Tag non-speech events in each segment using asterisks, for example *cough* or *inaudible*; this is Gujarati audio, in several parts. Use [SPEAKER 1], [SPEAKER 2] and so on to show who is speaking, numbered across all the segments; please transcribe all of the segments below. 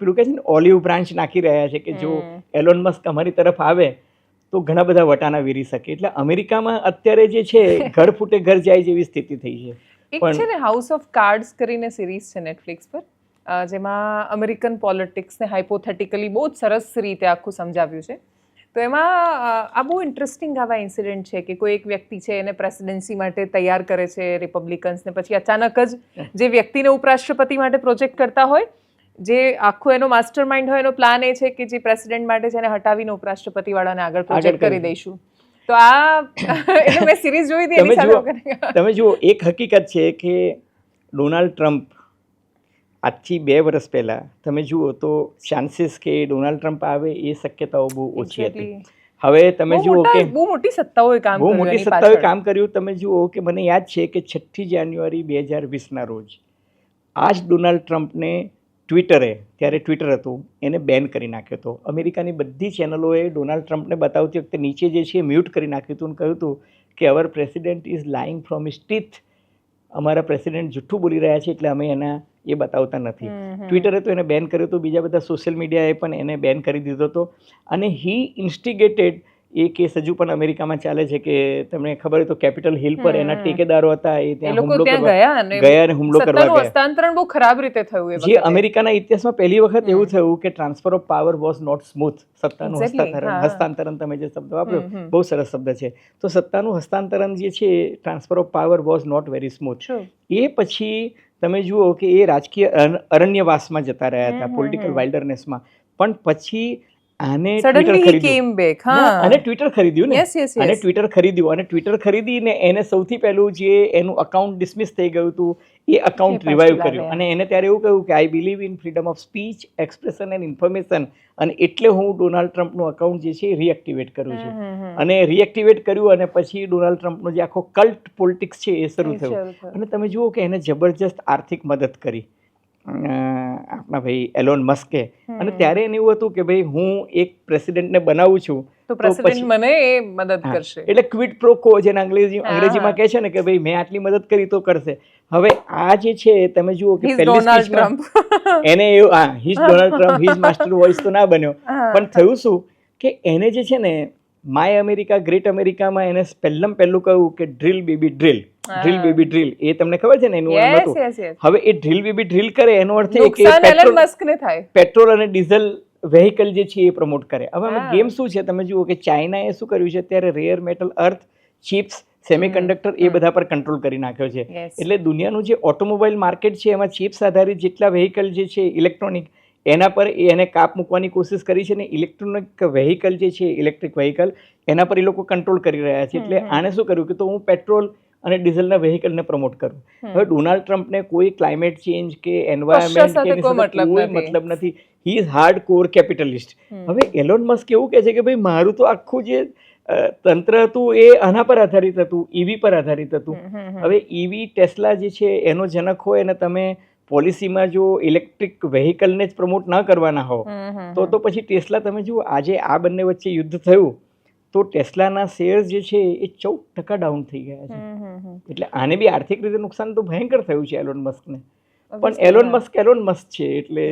[SPEAKER 1] પેલું કહે છે ને ઓલિવ બ્રાન્ચ નાખી રહ્યા છે કે જો એલોન મસ્ક અમારી તરફ આવે તો ઘણા બધા વટાણા વીરી શકે. એટલે અમેરિકામાં અત્યારે જે છે *laughs* ઘર ફૂટે ઘર જાય જેવી સ્થિતિ થઈ છે.
[SPEAKER 2] એક છે ને હાઉસ ઓફ કાર્ડ્સ કરીને સિરીઝ છે નેટફ્લિક્સ પર. જેમાં અમેરિકન પોલિટિક્સને હાઇપોથેટિકલી બહુ જ સરસ રીતે આખું સમજાવ્યું છે. તો એમાં આ બહુ ઇન્ટરેસ્ટિંગ આવા ઇન્સિડન્ટ છે કે કોઈ એક વ્યક્તિ છે એને પ્રેસિડેન્સી માટે તૈયાર કરે છે રિપબ્લિકન્સને પછી અચાનક જ જે વ્યક્તિને ઉપરાષ્ટ્રપતિ માટે પ્રોજેક્ટ કરતા હોય જે આખો એનો માસ્ટર માઇન્ડ હોય એનો પ્લાન એ છે કે જે પ્રેસિડેન્ટ માટે છે એને હટાવીને ઉપરાષ્ટ્રપતિ વાળાને આગળ પ્રોજેક્ટ
[SPEAKER 1] કરી
[SPEAKER 2] કરી દઈશું. તો આ *laughs* એટલે મેં સિરીઝ જોઈ હતી એની સાથે
[SPEAKER 1] તમે જુઓ એક હકીકત છે કે ડોનાલ્ડ ટ્રમ્પ આજથી બે વર્ષ પહેલાં તમે જુઓ તો ચાન્સીસ કે ડોનાલ્ડ ટ્રમ્પ આવે એ શક્યતાઓ બહુ ઓછી હતી. હવે તમે જુઓ કે
[SPEAKER 2] બહુ મોટી સત્તાઓએ કામ
[SPEAKER 1] બહુ મોટી સત્તાઓએ કામ કર્યું. તમે જુઓ કે મને યાદ છે કે છઠ્ઠી જાન્યુઆરી બે હજાર વીસના રોજ આ જ ડોનાલ્ડ ટ્રમ્પને ટ્વિટરે ત્યારે ટ્વિટર હતું એને બેન કરી નાખ્યો હતો. અમેરિકાની બધી ચેનલોએ ડોનાલ્ડ ટ્રમ્પને બતાવતી વખતે નીચે જે છે મ્યુટ કરી નાખ્યું હતું અને કહ્યું હતું કે our president is lying from is teeth અમારા પ્રેસિડેન્ટ જુઠ્ઠું બોલી રહ્યા છે એટલે અમે એના એ બતાવતા નથી. ટ્વિટરે તો એને બેન કર્યું હતું બીજા બધા સોશિયલ મીડિયાએ પણ એને બેન કરી દીધો હતો. અને હી ઇન્સ્ટિગેટેડ એ કેસ હજુ પણ અમેરિકામાં ચાલે છે કે તમને ખબર હોય તો કેપિટલ હિલ પર એના ટેકેદારો હતા એ ત્યાં હુમલો
[SPEAKER 2] ગયા અને
[SPEAKER 1] હુમલો કરવા ગયા.
[SPEAKER 2] હસ્તાંતરણ બહુ ખરાબ રીતે થયું એ
[SPEAKER 1] જે અમેરિકાના ઇતિહાસમાં પહેલી વખત એવું થયું કે transfer of power was not smooth સત્તાનું હસ્તાંતરણ હસ્તાંતરણ તમે જે શબ્દ વાપર્યો. બહુ સરસ શબ્દ છે. તો સત્તાનું હસ્તાંતરણ જે છે transfer of power was not very smooth એ પછી તમે જુઓ કે એ રાજકીય અરણ્યવાસમાં જતા રહ્યા હતા પોલિટિકલ વાઇલ્ડરનેસમાં પણ પછી આને
[SPEAKER 2] back, હા.
[SPEAKER 1] આને ટ્વિટર ખરીદ્યું ને. અને ટ્વિટર ખરીદ્યું. અને ટ્વિટર ખરીદીને એને સૌથી પહેલું જે એનું અકાઉન્ટ ડિસમિસ થઈ ગયું હતું એ અકાઉન્ટ
[SPEAKER 2] રિવાઇવ
[SPEAKER 1] કર્યું. અને એને ત્યારે એવું કહ્યું કે I believe in freedom of speech expression and information અને એટલે હું ડોનાલ્ડ ટ્રમ્પનું અકાઉન્ટ જે છે એ રીએક્ટિવેટ કરું છું. અને રીએક્ટિવેટ કર્યું અને પછી ડોનાલ્ડ ટ્રમ્પનો જે આખો કલ્ટ પોલિટિક્સ છે એ શરૂ થયું. અને તમે જુઓ કે એને જબરજસ્ત આર્થિક મદદ કરી. આપણા ભાઈ એલોન મસ્કે અને ત્યારે એને એવું હતું કે ભાઈ હું એક પ્રેસિડેન્ટને બનાવું છું
[SPEAKER 2] તો પ્રેસિડેન્ટ મને એ મદદ કરશે.
[SPEAKER 1] એટલે ક્વિટ પ્રોકો જેને અંગ્રેજી અંગ્રેજીમાં કહે છે ને કે ભાઈ મેં આટલી મદદ કરી તો કરશે. હવે આ જે છે તમે જુઓ કે પહેલી સ્પીચમાં *laughs* એને એવું હા his Donald Trump his master voice તો ના બન્યો. પણ થયું શું? કે એને જે છે ને માય અમેરિકા ગ્રેટ અમેરિકામાં એને પહેલમ પહેલું કહ્યું કે drill baby drill. Drill baby drill. એ તમને ખબર છે ને એનું નામ હતું? હવે એ ડ્રિલ બેબી ડ્રિલ કરે એનો અર્થ એ કે પેટ્રોલ
[SPEAKER 2] મસ્કને થાય.
[SPEAKER 1] પેટ્રોલ અને ડીઝલ વેહિકલ જે છે એ પ્રમોટ કરે. હવે અમે ગેમ શું છે? તમે જુઓ કે ચાઇનાએ શું કર્યું છે? ત્યારે rare metal earth chips semiconductor એ બધા પર કંટ્રોલ કરી નાખ્યો છે. એટલે દુનિયાનું જે ઓટોમોબાઈલ માર્કેટ છે એમાં ચિપ્સ આધારિત જેટલા વેહિકલ જે છે ઇલેક્ટ્રોનિક એના પર એને કાપ મૂકવાની કોશિશ કરી છે ને ઇલેક્ટ્રોનિક વેહિકલ જે છે ઇલેક્ટ્રિક વેહિકલ એના પર એ લોકો કંટ્રોલ કરી રહ્યા છે. એટલે આને શું કર્યું કે તો હું પેટ્રોલ અને ડીઝલના વેહિકલને પ્રમોટ કરું. હવે ડોનાલ્ડ ટ્રમ્પને કોઈ ક્લાઇમેટ ચેન્જ કે એન્વાયરમેન્ટ કે
[SPEAKER 2] કોઈ મતલબ નથી.
[SPEAKER 1] He is hardcore capitalist હવે એલોન મસ્ક એવું કહે છે કે ભાઈ મારું તો આખું જે તંત્ર હતું એ આના પર આધારિત હતું ઈવી પર આધારિત હતું. હવે ઈવી ટેસ્લા જે છે એનો જનક હોય અને તમે પોલિસીમાં જો ઇલેક્ટ્રિક વેહિકલને જ પ્રમોટ ન કરવાના હો તો તો પછી ટેસ્લા તમે જુઓ આજે આ બંને વચ્ચે યુદ્ધ થયું તો ટેસ્લાના શેર જે છે એ ચૌદ ટકા ડાઉન થઈ ગયા છે. એટલે આને બી આર્થિક રીતે નુકસાન તો ભયંકર થયું છે એલોન મસ્કને. પણ એલોન મસ્ક એલોન મસ્ક છે એટલે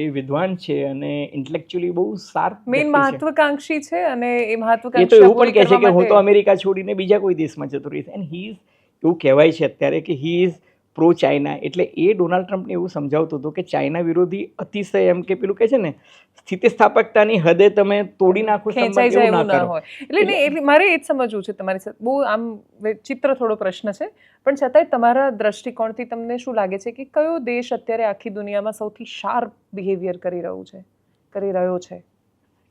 [SPEAKER 1] એ વિદ્વાન છે અને ઇન્ટેલેક્ચ્યુઅલી બહુ સાર્પ
[SPEAKER 2] મેઇન મહત્વકાંક્ષી છે અને એ
[SPEAKER 1] એ તો એવું પણ કહે છે કે હું તો અમેરિકા છોડીને બીજા કોઈ દેશમાં જતો રહીશ. એન્ડ હી ઇઝ એવું કહેવાય છે અત્યારે કે હી ઇઝ પ્રો ચાઇના એટલે એ ડોનાલ્ડ ટ્રમ્પને એવું સમજાવતો હતો કે ચાઇના વિરોધી અતિશય એમ કે પેલું કહે છે ને સ્થિતિસ્થાપકતાની હદે તમે તોડી નાખો એવું ના
[SPEAKER 2] હોય. એટલે એટલે મારે એ જ સમજવું છે તમારી સાથે. બહુ આમ ચિત્ર થોડો પ્રશ્ન છે. પણ છતાંય તમારા દ્રષ્ટિકોણથી તમને શું લાગે છે કે કયો દેશ અત્યારે આખી દુનિયામાં સૌથી શાર્પ બિહેવિયર કરી રહ્યું છે? કરી રહ્યો છે?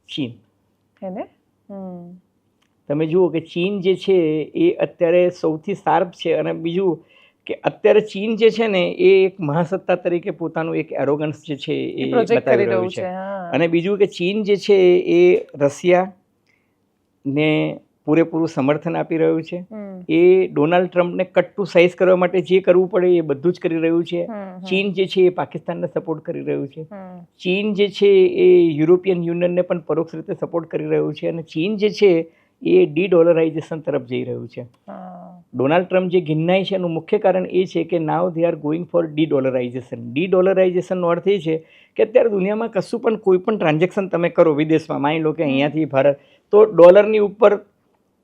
[SPEAKER 1] ચીન.
[SPEAKER 2] હે ને?
[SPEAKER 1] તમે જુઓ કે ચીન જે છે એ અત્યારે સૌથી શાર્પ છે અને બીજું કે અત્યારે ચીન જે છે ને એ એક મહાસત્તા તરીકે પોતાનું એક એરોગન્સ જે છે
[SPEAKER 2] એ
[SPEAKER 1] બતાવી રહ્યું છે. અને બીજું કે ચીન જે છે એ રશિયા ને પૂરેપૂરું સમર્થન આપી રહ્યું છે. એ ડોનાલ્ડ ટ્રમ્પને કટ ટુ સાઇઝ કરવા માટે જે કરવું પડે એ બધું જ કરી રહ્યું છે. ચીન જે છે એ પાકિસ્તાનને સપોર્ટ કરી રહ્યું છે. ચીન જે છે એ યુરોપિયન યુનિયનને પણ પરોક્ષ રીતે સપોર્ટ કરી રહ્યું છે અને ચીન જે છે એ ડી ડોલરાઇઝેશન તરફ જઈ રહ્યું છે. ડોનાલ્ડ ટ્રમ્પ જે ઘિન્નાય છે એનું મુખ્ય કારણ એ છે કે now they are going for dedollarization D ડોલરાઇઝેશનનો અર્થ એ છે કે અત્યારે દુનિયામાં કશું પણ કોઈ પણ ટ્રાન્ઝેક્શન તમે કરો વિદેશમાં માની લો કે અહીંયાથી ભારત તો ડોલરની ઉપર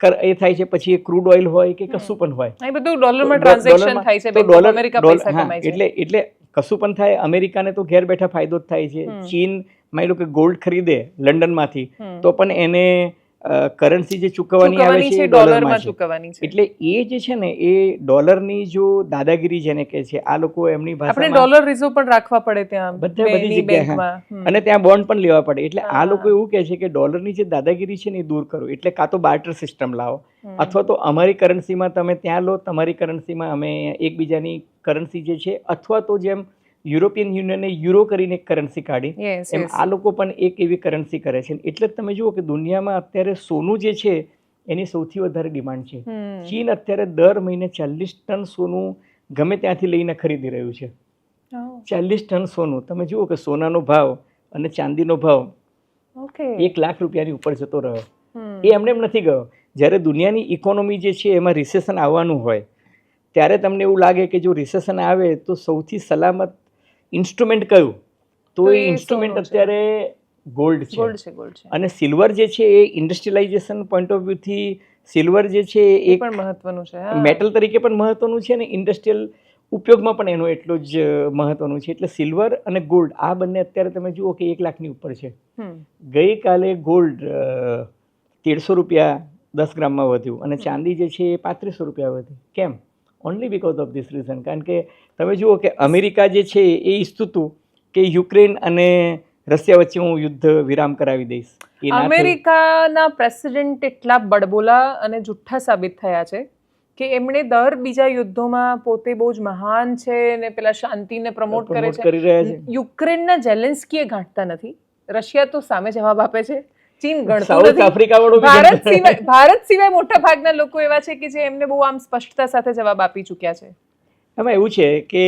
[SPEAKER 1] કર- એ થાય છે પછી એ ક્રૂડ ઓઇલ હોય કે કશું પણ હોય.
[SPEAKER 2] બધું ડોલરમાં
[SPEAKER 1] તો
[SPEAKER 2] ટ્રાન્ઝેક્શન થાય છે
[SPEAKER 1] ડોલર-
[SPEAKER 2] અમેરિકા
[SPEAKER 1] ડોલર-
[SPEAKER 2] પૈસા
[SPEAKER 1] હા, એટલે એટલે કશું પણ થાય અમેરિકાને તો ઘેર બેઠા ફાયદો જ થાય છે. ચીન માની લો કે ગોલ્ડ ખરીદે લંડનમાંથી તો પણ એને કરન્સી જે ચૂકવવાની આવે છે ડોલરમાં
[SPEAKER 2] ચૂકવવાની છે.
[SPEAKER 1] એટલે એ જે છે ને એ ડોલરની જો દાદાગીરી જેને કહે છે આ લોકો એમની
[SPEAKER 2] આપણે ડોલર રિઝર્વ પણ રાખવા પડે ત્યાં
[SPEAKER 1] બધે બધી જગ્યાએ, અને ત્યાં બોન્ડ પણ લેવા પડે. એટલે આ લોકો એવું કહે છે કે ડોલરની જે દાદાગીરી છે ને એ દૂર કરો. એટલે કાં તો બાર્ટર સિસ્ટમ લાવો. અથવા તો અમારી કરન્સીમાં તમે ત્યાં લો તમારી કરન્સીમાં અમે એકબીજાની કરન્સી જે છે અથવા તો જેમ યુરોપિયન યુનિયને યુરો કરીને એક કરન્સી કાઢી એમ આ લોકો પણ એક એવી કરન્સી કરે છે. એટલે જ તમે જુઓ કે દુનિયામાં અત્યારે સોનું જે છે એની સૌથી વધારે ડિમાન્ડ છે. ચીન અત્યારે દર મહિને ચાલીસ ટન સોનું ગમે ત્યાંથી લઈને ખરીદી રહ્યું છે.
[SPEAKER 2] Oh,
[SPEAKER 1] ચાલીસ ટન સોનું. તમે જુઓ કે સોનાનો ભાવ અને ચાંદીનો ભાવ એક લાખ રૂપિયાની ઉપર જતો રહ્યો. એ એમને એમ નથી ગયો. જ્યારે દુનિયાની ઇકોનોમી જે છે એમાં રિસેશન આવવાનું હોય ત્યારે તમને એવું લાગે કે જો રિસેશન આવે તો સૌથી સલામત ઇન્સ્ટ્રુમેન્ટ કયું? તો એ ઇન્સ્ટ્રુમેન્ટ અત્યારે ગોલ્ડ છે.
[SPEAKER 2] ગોલ્ડ છે ગોલ્ડ છે.
[SPEAKER 1] અને સિલ્વર જે છે એ ઇન્ડસ્ટ્રીલાઇઝેશન પોઈન્ટ ઓફ વ્યૂથી સિલ્વર જે છે એ
[SPEAKER 2] એ પણ મહત્વનું છે
[SPEAKER 1] મેટલ તરીકે પણ મહત્વનું છે અને ઇન્ડસ્ટ્રીયલ ઉપયોગમાં પણ એનું એટલું જ મહત્વનું છે. એટલે સિલ્વર અને ગોલ્ડ આ બંને અત્યારે તમે જુઓ કે એક લાખની ઉપર છે. ગઈકાલે ગોલ્ડ તેરસો રૂપિયા દસ ગ્રામમાં વધ્યું અને ચાંદી જે છે એ પાંત્રીસો રૂપિયા વધી કેમ? Only because of this reason કારણ કે તમે જુઓ કે અમેરિકા જે છે એ ઈચ્છતું હતું કે યુક્રેન અને રશિયા વચ્ચે હું યુદ્ધ વિરામ કરાવી દઈશ.
[SPEAKER 2] અમેરિકાના પ્રેસિડેન્ટ એટલા બડબોલા અને જુઠ્ઠા સાબિત થયા છે કે એમણે દર બીજા યુદ્ધોમાં પોતે બહુ જ મહાન છે ને પેલા શાંતિને પ્રમોટ કરે છે.
[SPEAKER 1] કરી છે.
[SPEAKER 2] યુક્રેનના જેલેન્સ્કીએ ગાંઠતા નથી. રશિયા તો સામે જવાબ આપે છે. ચીન ગણતું નથી. ભારત સિવાય ભારત સિવાય મોટા ભાગના લોકો એવા છે કે જે એમને બહુ આમ સ્પષ્ટતા સાથે જવાબ આપી ચૂક્યા છે.
[SPEAKER 1] એમાં એવું છે કે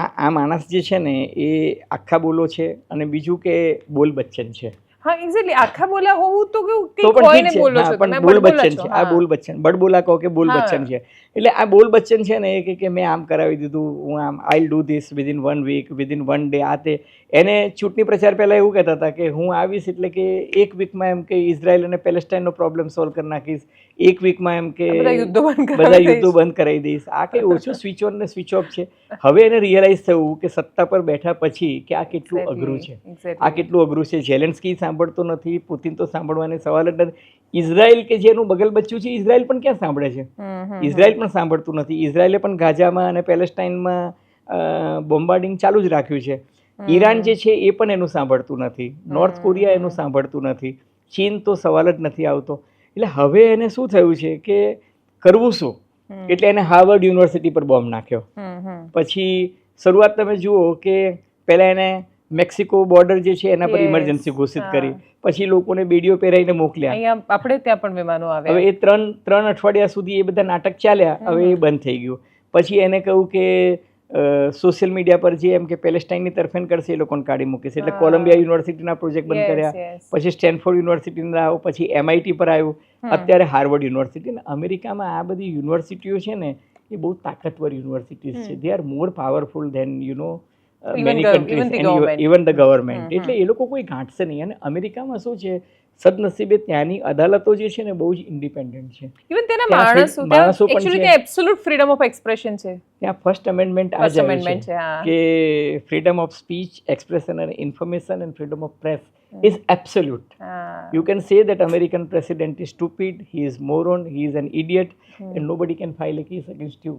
[SPEAKER 1] આ આ માણસ જે છે ને એ આખા બોલો છે અને બીજું કે બોલ બચ્ચન છે.
[SPEAKER 2] હા એક્ઝેક્ટલી આખા બોલા હોવું તો કેવું
[SPEAKER 1] તો પણ ઠીક છે. હા, પણ બોલ બચ્ચન
[SPEAKER 2] છે.
[SPEAKER 1] આ બોલ બચ્ચન. બડબોલા કહો કે બોલ બચ્ચન છે. એટલે આ બોલ બચ્ચન છે ને એ કે કે મેં આમ કરાવી દીધું હું આમ I'll do this within one week within one day આ તે એને ચૂંટણી પ્રચાર પહેલાં એવું કહેતા હતા કે હું આવીશ એટલે કે એક વીકમાં એમ કે ઇઝરાયલ અને પેલેસ્ટાઇનનો પ્રોબ્લેમ સોલ્વ કરી નાખીશ. એક વીકમાં એમ કે
[SPEAKER 2] બધા યુદ્ધો બંધ કરાવી દઈશ.
[SPEAKER 1] આ કંઈ ઓછું સ્વિચ ઓન ને સ્વિચ ઓફ છે. હવે એને રિયલાઇઝ થયું કે સત્તા પર બેઠા પછી કે આ કેટલું અઘરું છે. આ કેટલું અઘરું છે. ઝેલેન્સ્કી સાંભળતો નથી પુતિન તો સાંભળવાની સવાલ જ નથી. ઇઝરાયલ કે જેનું બગલ બચ્યું છે ઇઝરાયલ પણ ક્યાં સાંભળે છે? ઇઝરાયલ પણ સાંભળતું નથી. ઇઝરાયલે પણ ગાઝામાં અને પેલેસ્ટાઇનમાં બોમ્બાર્ડિંગ ચાલુ જ રાખ્યું છે. ઈરાન જે છે એ પણ એનું સાંભળતું નથી. નોર્થ કોરિયા એનું સાંભળતું નથી. ચીન તો સવાલ જ નથી આવતો. એટલે હવે એને શું થયું છે કે કરવું શું? એટલે એને હાર્વર્ડ યુનિવર્સિટી પર બોમ્બ નાખ્યો. પછી શરૂઆત તમે જુઓ કે પહેલાં એને મેક્સિકો બોર્ડર જે છે એના પર ઇમરજન્સી ઘોષિત કરી. પછી લોકોને બેડીઓ પહેરાઈને મોકલ્યા.
[SPEAKER 2] અહીંયા આપણે ત્યાં પણ વિમાનો
[SPEAKER 1] હવે એ ત્રણ ત્રણ અઠવાડિયા સુધી એ બધા નાટક ચાલ્યા. હવે એ બંધ થઈ ગયું. પછી એને કહ્યું કે સોશિયલ મીડિયા પર જે એમ કે પેલેસ્ટાઇનની તરફેણ કરશે એ લોકોને કાઢી મૂકીશ. એટલે કોલંબિયા યુનિવર્સિટીના પ્રોજેક્ટ બંધ કર્યા. પછી સ્ટેનફોર્ડ યુનિવર્સિટીના આવ્યો પછી એમઆઈટી પર આવ્યું. અત્યારે હાર્વર્ડ યુનિવર્સિટી ને અમેરિકામાં આ બધી યુનિવર્સિટીઓ છે ને એ બહુ તાકાતવર યુનિવર્સિટીઝ છે. They are more powerful than you know many countries. Even the government એટલે એ લોકો કોઈ ગાંઠશે નહીં અને અમેરિકામાં શું છે સદનસીબે ત્યાંની અદાલતો જે છે ને બહુ જ ઇન્ડિપેન્ડન્ટ છે
[SPEAKER 2] ઇવન તેના માણસો
[SPEAKER 1] માણસો પણ છે.
[SPEAKER 2] એબ્સોલ્યુટ ફ્રીડમ ઓફ એક્સપ્રેશન છે
[SPEAKER 1] ત્યાં ફર્સ્ટ અમેન્ડમેન્ટ આ
[SPEAKER 2] અમેન્ડમેન્ટ
[SPEAKER 1] છે કે ફ્રીડમ ઓફ સ્પીચ એક્સપ્રેશન અને information and freedom of press is absolute.
[SPEAKER 2] Ah.
[SPEAKER 1] You can say that American president is stupid, he is moron, he is an idiot, and nobody can file a case against you.